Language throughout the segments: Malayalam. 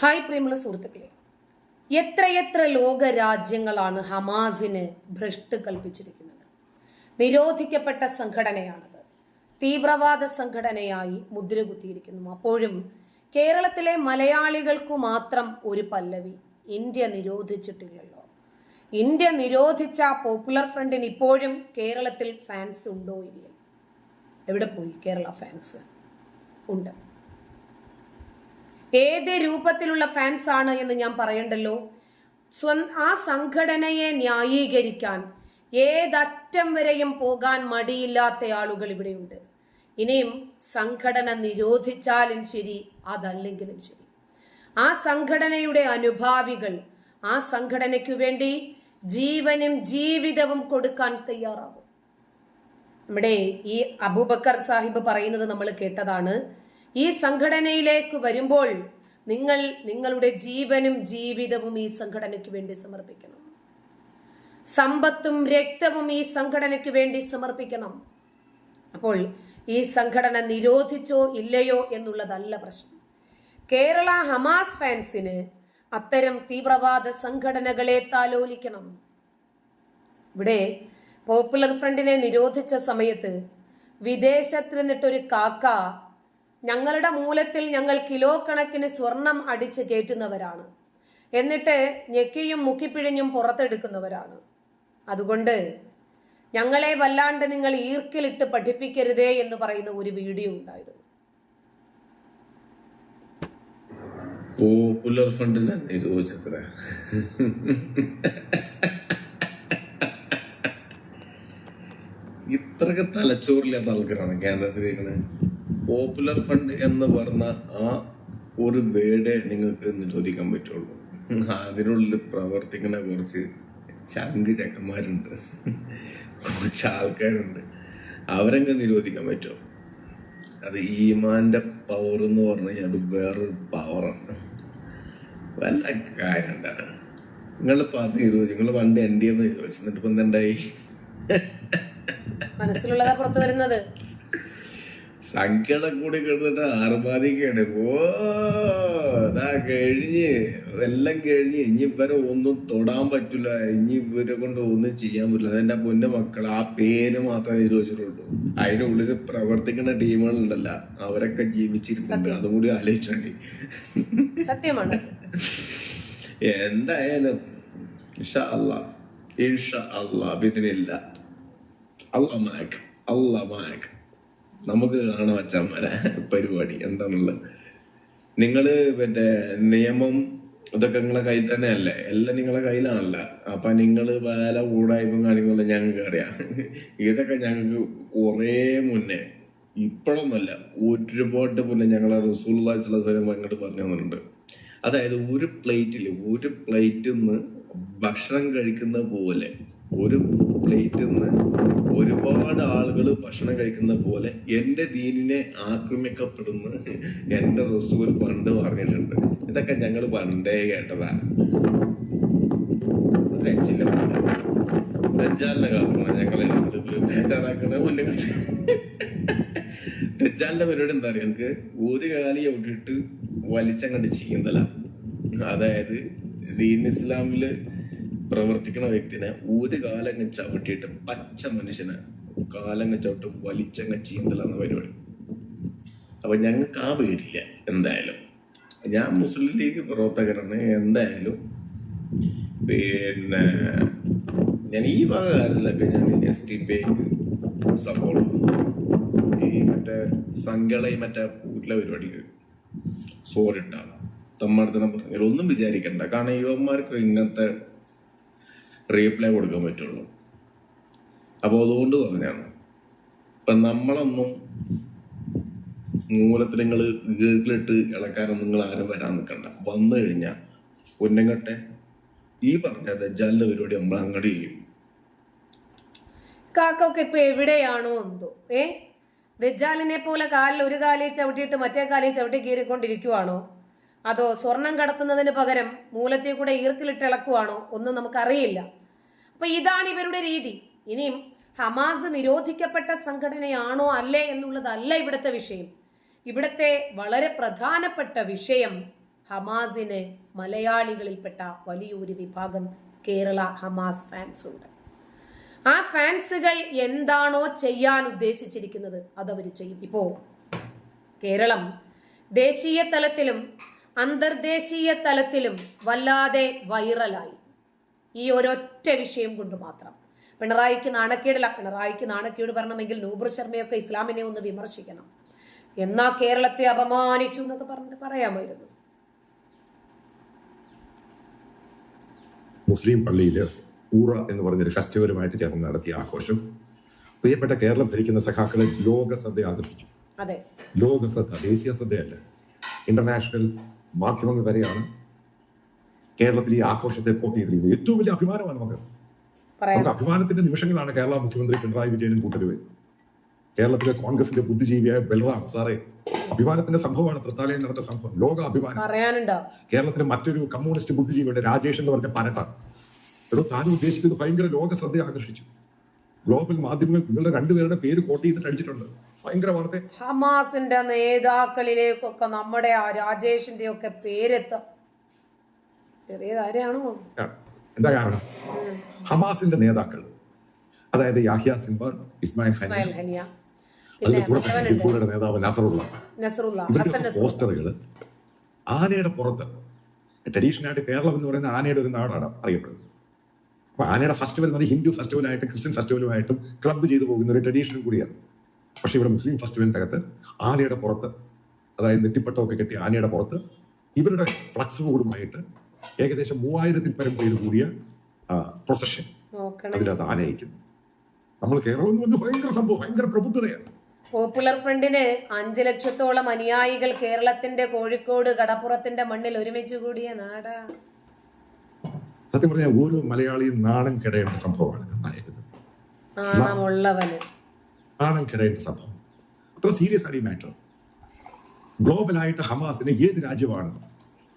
ഹായ് പ്രിയമുള്ള സുഹൃത്തുക്കളെ. എത്രയെത്ര ലോക രാജ്യങ്ങളാണ് ഹമാസിന് ഭ്രഷ്ട് കൽപ്പിച്ചിരിക്കുന്നത്? നിരോധിക്കപ്പെട്ട സംഘടനയാണത്. തീവ്രവാദ സംഘടനയായി മുദ്രകുത്തിയിരിക്കുന്നു. അപ്പോഴും കേരളത്തിലെ മലയാളികൾക്കു മാത്രം ഒരു പല്ലവി ഇന്ത്യ നിരോധിച്ചിട്ടില്ലല്ലോ. ഇന്ത്യ നിരോധിച്ച പോപ്പുലർ ഫ്രണ്ടിന് ഇപ്പോഴും കേരളത്തിൽ ഫാൻസ് ഉണ്ടോ ഇല്ലേ എവിടെ പോയി കേരള ഫാൻസ്? ഉണ്ട്. ഏത് രൂപത്തിലുള്ള ഫാൻസ് ആണ് എന്ന് ഞാൻ പറയണ്ടല്ലോ? സ്വ ആ സംഘടനയെ ന്യായീകരിക്കാൻ ഏതറ്റം വരെയും പോകാൻ മടിയില്ലാത്ത ആളുകൾ ഇവിടെയുണ്ട്. ഇനിയും സംഘടന നിരോധിച്ചാലും ശരി അതല്ലെങ്കിലും ശരി. ആ സംഘടനയുടെ അനുഭാവികൾ ആ സംഘടനയ്ക്കു വേണ്ടി ജീവനും ജീവിതവും കൊടുക്കാൻ തയ്യാറാവും നമ്മുടെ ഈ അബൂബക്കർ സാഹിബ് പറയുന്നത് നമ്മൾ കേട്ടതാണ്. ഈ സംഘടനയിലേക്ക് വരുമ്പോൾ നിങ്ങൾ നിങ്ങളുടെ ജീവനും ജീവിതവും ഈ സംഘടനയ്ക്ക് വേണ്ടി സമർപ്പിക്കണം. സമ്പത്തും രക്തവും ഈ സംഘടനയ്ക്ക് വേണ്ടി സമർപ്പിക്കണം. അപ്പോൾ ഈ സംഘടന നിരോധിച്ചോ ഇല്ലയോ എന്നുള്ളതല്ല പ്രശ്നം. കേരള ഹമാസ് ഫാൻസിന് അത്തരം തീവ്രവാദ സംഘടനകളെ താലോലിക്കണം. ഇവിടെ പോപ്പുലർ ഫ്രണ്ടിനെ നിരോധിച്ച സമയത്ത് വിദേശത്ത് നിന്നിട്ടൊരു കാക്ക ഞങ്ങളുടെ മൂലത്തിൽ ഞങ്ങൾ കിലോ കണക്കിന് സ്വർണം അടിച്ച് കയറ്റുന്നവരാണ്. എന്നിട്ട് ഞെക്കിയും മുക്കിപ്പിഴിഞ്ഞും പുറത്തെടുക്കുന്നവരാണ്. അതുകൊണ്ട് ഞങ്ങളെ വല്ലാണ്ട് നിങ്ങൾ ഈർക്കിലിട്ട് പഠിപ്പിക്കരുതേ എന്ന് പറയുന്ന ഒരു വീഡിയോ ഉണ്ടായിരുന്നു. പോപ്പുലർ ഫണ്ടിനെ ചിത്ര ഇത്രയൊക്കെ തലച്ചോറില്ലാത്ത ആൾക്കാരാണ് കേന്ദ്രത്തിലേക്കുന്നത് പോപ്പുലർ ഫണ്ട് എന്ന് പറഞ്ഞ ആ ഒരു വേർഡേ നിങ്ങൾക്ക് നിരോധിക്കാൻ പറ്റുള്ളൂ. അതിനുള്ളിൽ പ്രവർത്തിക്കുന്ന കുറച്ച് ചങ്ക് ചെക്കന്മാരുണ്ട്. കുറച്ച് ആൾക്കാരുണ്ട്. അവരങ്ങ് നിരോധിക്കാൻ പറ്റുമോ? അത് ഈമാന്റെ പവർ എന്ന് പറഞ്ഞു കഴിഞ്ഞാൽ അത് വേറൊരു പവറാണ് വല്ല കാര്യം നിങ്ങൾ പറഞ്ഞു നിങ്ങൾ പണ്ട് എന്റെ നിരോധിച്ചു എന്നിട്ട് ഇപ്പം എന്തായി മനസ്സിലുള്ളതാ പുറത്തു വരുന്നത്. സംഖ്യയുടെ കൂടി കിടന്നിട്ട് ആർമാദിക്കാണ് ഓ ഇതാ കഴിഞ്ഞ്. എല്ലാം കഴിഞ്ഞ് ഇനി ഇവരെ ഒന്നും തൊടാൻ പറ്റില്ല ഇനി ഇവരെ കൊണ്ട് ഒന്നും ചെയ്യാൻ പറ്റില്ല അതെന്റെ പൊന്നു മക്കൾ ആ പേര് മാത്രമേ നിരോധിച്ചിട്ടുള്ളൂ അതിനുള്ളിൽ പ്രവർത്തിക്കുന്ന ടീമുകളുണ്ടല്ല. അവരൊക്കെ ജീവിച്ചിരിക്കുന്നുണ്ട്. അതും കൂടി ആലോചിച്ചാണ്ടി സത്യമാണ്. എന്തായാലും ഇൻഷാ അല്ലാ ഇൻഷാ അല്ലാ ഇതിനില്ല അല്ല മാക് അല്ല മാക് നമുക്ക് കാണാം അച്ഛന്മാരെ പരിപാടി എന്താണുള്ളത്? നിങ്ങൾ മറ്റേ നിയമം ഇതൊക്കെ നിങ്ങളെ കയ്യിൽ തന്നെയല്ലേ? എല്ലാം നിങ്ങളെ കയ്യിലാണല്ലോ. അപ്പൊ നിങ്ങൾ വേല കൂടായ്മ കാണിക്കുമല്ലോ ഞങ്ങൾക്ക് അറിയാം. ഇതൊക്കെ ഞങ്ങൾക്ക് കുറേ മുന്നേ ഇപ്പോഴൊന്നുമല്ല ഒരുപാട് മുന്നേ ഞങ്ങളെ റസൂൽ സ്വലം അങ്ങോട്ട് പറഞ്ഞു തന്നിട്ടുണ്ട്. അതായത് ഒരു പ്ലേറ്റിൽ ഒരു പ്ലേറ്റിൽ നിന്ന് ഭക്ഷണം കഴിക്കുന്ന പോലെ ഒരു പ്ലേറ്റിൽ നിന്ന് ഒരുപാട് ആളുകൾ ഭക്ഷണം കഴിക്കുന്ന പോലെ എന്റെ ദീനിനെ ആക്രമിക്കപ്പെടുന്ന എന്റെ റസൂൽ പണ്ട് പറഞ്ഞിട്ടുണ്ട്. ഇതൊക്കെ ഞങ്ങൾ പണ്ടേ കേട്ടതാണ്. ദജ്ജാലിനെ കാണണം ഞങ്ങളെ ബേജാറാക്കണ മുന്നേ ദജ്ജാലിന്റെ പരിപാടി എന്താ പറയുക എനിക്ക് ഒരു കാലി ചവിട്ടിട്ട് വലിച്ചങ്ങണ്ട് ചെയ്യുന്നതല്ല അതായത് ദീൻ ഇസ്ലാമിൽ പ്രവർത്തിക്കുന്ന വ്യക്തിനെ ഒരു കാലങ്ങ് ചവിട്ടിയിട്ട് പച്ച മനുഷ്യനെ കാലങ്ങ് ചവിട്ട് വലിച്ചങ്ങ് ചീന്തലാണ് പരിപാടി. അപ്പൊ ഞങ്ങൾക്ക് ആ പേടില്ല എന്തായാലും. ഞാൻ മുസ്ലിം ലീഗ് പ്രവർത്തകരാണ് എന്തായാലും. പിന്നെ ഞാൻ ഈ ഭാഗ ഞാൻ എസ് ടി പിക്ക് സപ്പോർട്ട് ഈ മറ്റേ സംഘളയും മറ്റേ കൂട്ടിലെ പരിപാടിക്ക് സോറിട്ടാണ് തമ്മാടത്തിനെ പറഞ്ഞാൽ ഒന്നും വിചാരിക്കണ്ട. കാരണം യുവന്മാർക്ക് ഇങ്ങനത്തെ റീപ്ലൈ കൊടുക്കാൻ പറ്റുള്ളൂ. അപ്പോൾ അതുകൊണ്ട് പറഞ്ഞാണ് ഇപ്പം നമ്മളൊന്നും മൂലത്തിൽ നിങ്ങൾ ഗീർക്കിലിട്ട് ഇളക്കാനൊന്നും നിങ്ങൾ ആരും വരാൻ നിൽക്കണ്ട. വന്നു കഴിഞ്ഞാൽ ഉന്നങ്ങട്ടെ ഈ പറഞ്ഞ ദജ്ജാലിന്റെ പരിപാടി നമ്മൾ അങ്ങോട്ട് ചെയ്യും. കാക്കൊക്കെ ഇപ്പൊ എവിടെയാണോ എന്തോ ഏ? ദജ്ജാലിനെ പോലെ കാലിൽ ഒരു കാലിൽ ചവിട്ടിയിട്ട് മറ്റേ കാലിൽ ചവിട്ടി കീറിക്കൊണ്ടിരിക്കുവാണോ? അതോ സ്വർണം കടത്തുന്നതിന് പകരം മൂലത്തെ കൂടെ ഈർക്കിലിട്ട് ഇളക്കുവാണോ? ഒന്നും നമുക്കറിയില്ല. അപ്പൊ ഇതാണ് ഇവരുടെ രീതി. ഇനിയും ഹമാസ് നിരോധിക്കപ്പെട്ട സംഘടനയാണോ അല്ലേ എന്നുള്ളതല്ല ഇവിടുത്തെ വിഷയം. ഇവിടുത്തെ വളരെ പ്രധാനപ്പെട്ട വിഷയം ഹമാസിന് മലയാളികളിൽപ്പെട്ട വലിയൊരു വിഭാഗം കേരള ഹമാസ് ഫാൻസ് ഉണ്ട്. ആ ഫാൻസുകൾ എന്താണോ ചെയ്യാൻ ഉദ്ദേശിച്ചിരിക്കുന്നത് അതവർ ചെയ്യും. ഇപ്പോ കേരളം ദേശീയ തലത്തിലും അന്തർദേശീയ തലത്തിലും വല്ലാതെ വൈറലായി ഈ ഒരൊറ്റ വിഷയം കൊണ്ട് മാത്രം. പിണറായിക്ക് നാണക്കേടില്ല. പിണറായിക്ക് നാണക്കേട് വരണമെങ്കിൽ നൂബർ ശർമ്മയൊക്കെ ഇസ്ലാമിനെ ഒന്ന് വിമർശിക്കണം. എന്നാ കേരളത്തെ അപമാനിച്ചു എന്നൊക്കെ പറഞ്ഞിട്ട് പറയാമായിരുന്നു. മുസ്ലിം പള്ളിയിൽ ഊറ എന്ന് പറഞ്ഞൊരു ഫെസ്റ്റിവലുമായിട്ട് ചേർന്ന് നടത്തിയ ആഘോഷം പ്രിയപ്പെട്ട കേരളം ഭരിക്കുന്ന സഖാക്കളെ ലോക ശ്രദ്ധ ആകർഷിച്ചു. അതെ. ലോക ശ്രദ്ധ ദേശീയ ശ്രദ്ധയല്ല. ഇന്റർനാഷണൽ മാധ്യമങ്ങൾ വരെയാണ് കേരളത്തിൽ ഈ ആഘോഷത്തെ കോട്ട് ചെയ്തിരിക്കുന്നത് ഏറ്റവും വലിയ അഭിമാനമാണ് നമുക്ക്. നമുക്ക് അഭിമാനത്തിന്റെ നിമിഷങ്ങളാണ് കേരള മുഖ്യമന്ത്രി പിണറായി വിജയനും കൂട്ടരുവേ. കേരളത്തിലെ കോൺഗ്രസിന്റെ ബുദ്ധിജീവിയായ ബൽറാം സാറേ അഭിമാനത്തിന്റെ സംഭവമാണ് തൃത്താലയിൽ നടന്ന സംഭവം. ലോക അഭിമാനം. കേരളത്തിലെ മറ്റൊരു കമ്മ്യൂണിസ്റ്റ് ബുദ്ധിജീവിയുടെ രാജേഷ് എന്ന് പറഞ്ഞ പരട്ട എടോ താൻ ഉദ്ദേശിച്ചത് ഭയങ്കര ലോക ശ്രദ്ധ ആകർഷിച്ചു. ഗ്ലോബൽ മാധ്യമങ്ങൾ നിങ്ങളുടെ രണ്ടുപേരുടെ പേര് കോട്ട് ചെയ്തിട്ട് അടിച്ചിട്ടുണ്ട്. ഭയങ്കര വാർത്ത. ഹമാസിന്റെ നേതാക്കളിലേക്കൊക്കെ നമ്മുടെ ആ രാജേഷിന്റെ ഒക്കെ പേരെത്തും. എന്താ കാരണം? ഹമാസിന്റെ നേതാക്കൾ അതായത് Yahya Sinwar Ismail Hani Ismail Haniyeh. അതിന്റെ കൂടെ ഹിസ്ബുള്ളയുടെ നേതാവ് നസറുള്ള. ഇവരുടെ പോസ്റ്ററുകൾ ആനയുടെ പുറത്ത് ട്രഡീഷണലായിട്ട് കേരളം എന്ന് പറയുന്ന ആനയുടെ ഒരു നാടാണ് അറിയപ്പെടുന്നത്. അപ്പൊ ആനയുടെ ഫെസ്റ്റിവൽ എന്ന് പറഞ്ഞാൽ ഹിന്ദു ഫെസ്റ്റിവലായിട്ടും ക്രിസ്ത്യൻ ഫെസ്റ്റിവലുമായിട്ടും ക്ലബ്ബ് ചെയ്തു പോകുന്ന ഒരു ട്രഡീഷണൽ കൂടിയാണ്. പക്ഷെ ഇവിടെ മുസ്ലിം ഫെസ്റ്റിവലിന്റെ അകത്ത് ആനയുടെ പുറത്ത് അതായത് നെറ്റിപ്പട്ടമൊക്കെ കെട്ടി ആനയുടെ പുറത്ത് ഇവരുടെ ഫ്ലക്സ് ബോർഡുമായിട്ട് ഏകദേശം മൂവായിരത്തിൽ പരം പേര് കൂടിയ പ്രൊസഷൻ അതിനകത്ത് ആനയിക്കുന്നു. നമ്മൾ കേരളം എന്ന് പറഞ്ഞാൽ ഭയങ്കര സംഭവം ഭയങ്കര പ്രബുദ്ധതയാണ്. പോപ്പുലർ ഫ്രണ്ടിന് അഞ്ചു ലക്ഷത്തോളം അനുയായികൾ കേരളത്തിന്റെ കോഴിക്കോട് കടപ്പുറത്തിന്റെ മണ്ണിൽ ഒരുമിച്ച് കൂടിയ നാടാ. സത്യം പറഞ്ഞാൽ ഓരോ മലയാളിയും നാണം കെടേണ്ട സംഭവമാണ് നാണമുള്ളവന്. നാണം കെടേണ്ട സംഭവം. അത്ര സീരിയസ് ആണ് ഈ മാറ്റർ ഗ്ലോബലായിട്ട് ഹമാസിന് ഏത് രാജ്യമാണ്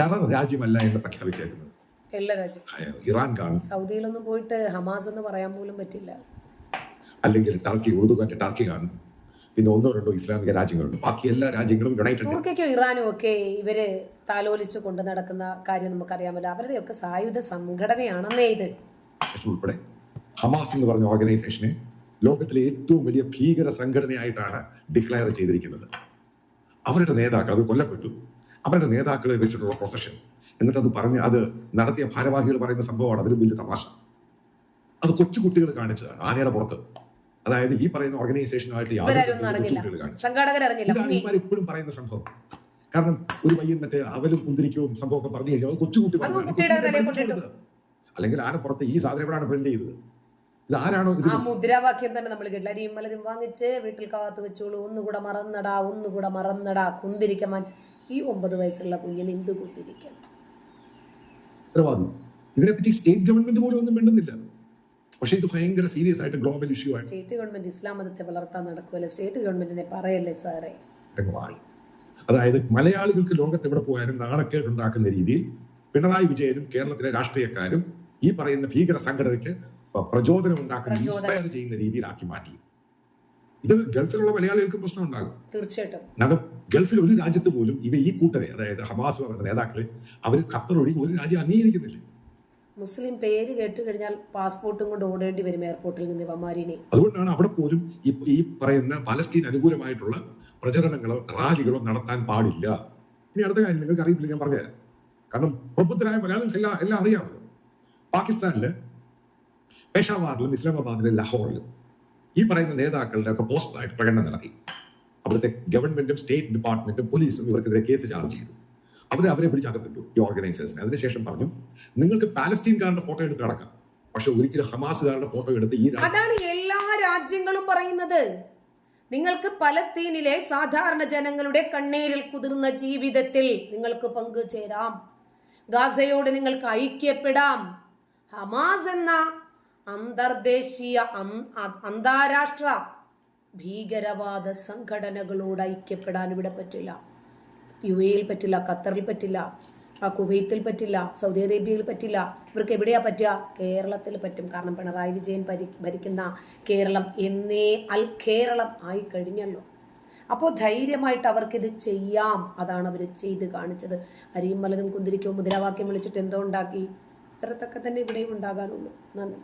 ടെറർ രാജ്യമല്ല എന്ന് പ്രഖ്യാപിച്ചേക്കുന്നത്. എല്ലാ രാജ്യം. ഇറാൻ കാണും. സൗദിയിലൊന്നും പോയിട്ട് ഹമാസ് എന്ന് പറയാൻ പോലും പറ്റില്ല. അല്ലെങ്കിൽ ടർക്കി ഉറുദുകാറ്റ് ടർക്കി കാണും. പിന്നെ ഒന്നോ രണ്ടോ ഇസ്ലാമിക രാജ്യങ്ങളുണ്ട്. ബാക്കി എല്ലാ രാജ്യങ്ങളും യുണൈറ്റഡ് തുർക്കിക്കും ഇറാനും ഒക്കെ ഇവർ താലോലിച്ച് കൊണ്ട് നടക്കുന്ന കാര്യം നമുക്കറിയാമല്ലോ. അവരുടെയൊക്കെ സായുധ സംഘടനയാണെന്നേ ഇത്. ഉൾപ്പെടെ ഹമാസ് എന്ന് പറഞ്ഞ ഓർഗനൈസേഷനെ ലോകത്തിലെ ഏറ്റവും വലിയ ഭീകര സംഘടനയായിട്ടാണ് ഡിക്ലെയർ ചെയ്തിരിക്കുന്നത്. അവരുടെ നേതാക്കൾ അത് കൊല്ലപ്പെട്ടു. അവരുടെ നേതാക്കളെ വെച്ചിട്ടുള്ള പ്രൊസഷൻ എന്നിട്ട് അത് പറഞ്ഞ് അത് നടത്തിയ ഭാരവാഹികൾ പറയുന്ന സംഭവമാണ്. അതിലും വലിയ തമാശ. അത് കൊച്ചു കൊച്ചുകുട്ടികൾ കാണിച്ചതാണ് ആനയുടെ പുറത്ത്. അതായത് ഈ പറയുന്ന ഓർഗനൈസേഷനുമായിട്ട് യാതൊരു ഇപ്പോഴും പറയുന്ന സംഭവം. കാരണം ഒരു പയ്യൻ മറ്റേ അവലും കുന്തിരിക്കവും സംഭവമൊക്കെ പറഞ്ഞു കഴിഞ്ഞാൽ അത് കൊച്ചുകുട്ടി പറഞ്ഞു. അല്ലെങ്കിൽ ആന പുറത്ത് ഈ സാധനം എവിടെയാണ് പ്രിന്റ് ചെയ്തത്? ഇത് ആരാണോ ആ മുദ്രാവാക്യം തന്നെ നമ്മൾ കേട്ടില്ല. അരിയും മലരും വാങ്ങിച്ച് വീട്ടിൽ കാത്തു വെച്ചോളൂ. ഒന്നുകൂടെ മറന്നടാ ഒന്നുകൂടെ മറന്നടാ. കുന്തിരിക്കാൻ വാങ്ങിച്ച് ഈ ഒമ്പത് വയസ്സുള്ള കുഞ്ഞിന് എന്ത് കുത്തിരിക്കണം? ഇതിനെപ്പറ്റി സ്റ്റേറ്റ് ഗവൺമെന്റ് പോലും ഒന്നും മിണ്ടുന്നില്ല. പക്ഷേ ഇത് ഭയങ്കര സീരിയസ് ആയിട്ട് ഗ്ലോബൽ ഇഷ്യൂ ആണ് സ്റ്റേറ്റ് ഗവൺമെന്റ് ഇസ്ലാം മതത്തെ വളർത്താൻ നടക്കുമല്ലേ സ്റ്റേറ്റ് ഗവൺമെന്റിനെ പറയല്ലേ സാറേ? അതായത് മലയാളികൾക്ക് ലോകത്ത് എവിടെ പോയാലും നാണക്കേട് ഉണ്ടാക്കുന്ന രീതിയിൽ പിണറായി വിജയനും കേരളത്തിലെ രാഷ്ട്രീയക്കാരും ഈ പറയുന്ന ഭീകര സംഘടനയ്ക്ക് പ്രചോദനം ഉണ്ടാക്കുന്ന ഇൻസ്പയർ ചെയ്യുന്ന രീതിയിലാക്കി മാറ്റി. ഇത് ഗൾഫിലുള്ള മലയാളികൾക്ക് പ്രശ്നം ഉണ്ടാകും തീർച്ചയായിട്ടും. കാരണം ഗൾഫിൽ ഒരു രാജ്യത്ത് പോലും ഇവ ഈ കൂട്ടരെ അതായത് ഹമാസ് നേതാക്കൾ അവർ ഖത്തർ ഒഴികെ ഒരു രാജ്യം അംഗീകരിക്കുന്നില്ല. മുസ്ലിം പേര് കേട്ട് കഴിഞ്ഞാൽ പാസ്പോർട്ടും കൊണ്ട് ഓടേണ്ടി വരും എയർപോർട്ടിൽ നിന്ന് ഇവമാരിനെ അതുകൊണ്ടാണ് അവിടെ പോലും ഈ ഈ പറയുന്ന പലസ്തീൻ അനുകൂലമായിട്ടുള്ള പ്രചരണങ്ങളോ റാലികളോ നടത്താൻ പാടില്ല. ഇനി അടുത്ത കാര്യം നിങ്ങൾക്ക് അറിയത്തില്ല ഞാൻ പറഞ്ഞുതരാം. കാരണം പ്രബുദ്ധരായ മലയാളികൾക്ക് എല്ലാം എല്ലാം അറിയാമല്ലോ. പാകിസ്ഥാനിൽ പേഷാവാറിലും ഇസ്ലാമാബാദിലും ലാഹോറിലും ഈ പറയുന്ന നേതാക്കളുടെ ഒക്കെ പോസ്റ്ററായിട്ട് പ്രകടനം നടത്തി. അവിടുത്തെ ഗവൺമെന്റും സ്റ്റേറ്റ് ഡിപ്പാർട്ട്മെന്റും പോലീസും ഇവർക്കെതിരെ കേസ് ചാർജ് ചെയ്തു. അവർ അവരെ പിടിച്ചകത്തിട്ടു ഈ ഓർഗനൈസേഴ്സിനെ. അതിനുശേഷം പറഞ്ഞു നിങ്ങൾക്ക് പാലസ്തീൻകാരുടെ ഫോട്ടോ എടുത്ത് നടക്കാം. പക്ഷെ ഒരിക്കലും ഹമാസുകാരുടെ ഫോട്ടോ എടുത്ത് ഈ അതാണ് എല്ലാ രാജ്യങ്ങളും പറയുന്നത്. നിങ്ങൾക്ക് പലസ്തീനിലെ സാധാരണ ജനങ്ങളുടെ കണ്ണീരിൽ കുതിർന്ന ജീവിതത്തിൽ നിങ്ങൾക്ക് പങ്കുചേരാം. ഗാസയോട് നിങ്ങൾക്ക് ഐക്യപ്പെടാം. ഹമാസ് എന്ന അന്തർദേശീയ അന്താരാഷ്ട്ര ഭീകരവാദ സംഘടനകളോട് ഐക്യപ്പെടാൻ ഇവിടെ പറ്റില്ല. യു എയിൽ പറ്റില്ല ഖത്തറിൽ പറ്റില്ല ആ കുവൈത്തിൽ പറ്റില്ല സൗദി അറേബ്യയിൽ പറ്റില്ല. ഇവർക്ക് എവിടെയാ പറ്റുക? കേരളത്തിൽ പറ്റും. കാരണം പിണറായി വിജയൻ ഭരിക്കുന്ന കേരളം എന്നേ അൽ കേരളം ആയി കഴിഞ്ഞല്ലോ. അപ്പോൾ ധൈര്യമായിട്ട് അവർക്കിത് ചെയ്യാം. അതാണ് അവർ ചെയ്ത് കാണിച്ചത്. അരിയും മലരും കുന്തിരിക്കവും മുദ്രാവാക്യം വിളിച്ചിട്ട് എന്തോ ഉണ്ടാക്കി. ഇത്രത്തൊക്കെ തന്നെ ഇവിടെയും ഉണ്ടാകാനുള്ളൂ. നന്ദി.